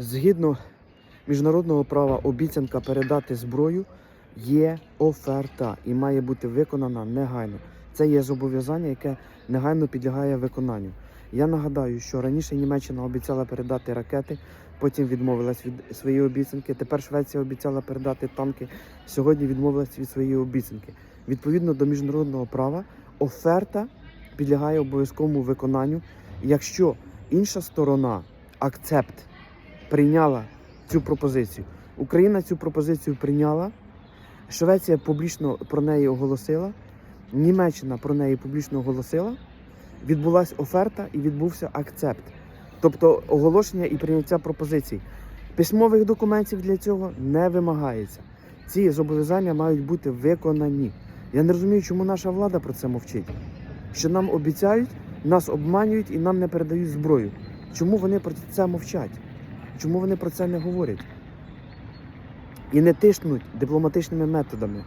Згідно міжнародного права, обіцянка передати зброю є оферта і має бути виконана негайно. Це є зобов'язання, яке негайно підлягає виконанню. Я нагадаю, що раніше Німеччина обіцяла передати ракети, потім відмовилась від своєї обіцянки. Тепер Швеція обіцяла передати танки. Сьогодні відмовилась від своєї обіцянки. Відповідно до міжнародного права, оферта підлягає обов'язковому виконанню. Якщо інша сторона акцепт прийняла цю пропозицію, Україна цю пропозицію прийняла. Швеція публічно про неї оголосила, Німеччина про неї публічно оголосила. Відбулася оферта і відбувся акцепт, тобто оголошення і прийняття пропозицій. Письмових документів для цього не вимагається. Ці зобов'язання мають бути виконані. Я не розумію, чому наша влада про це мовчить. Що нам обіцяють, нас обманюють і нам не передають зброю. Чому вони про це мовчать? Чому вони про це не говорять? І не тиснуть дипломатичними методами.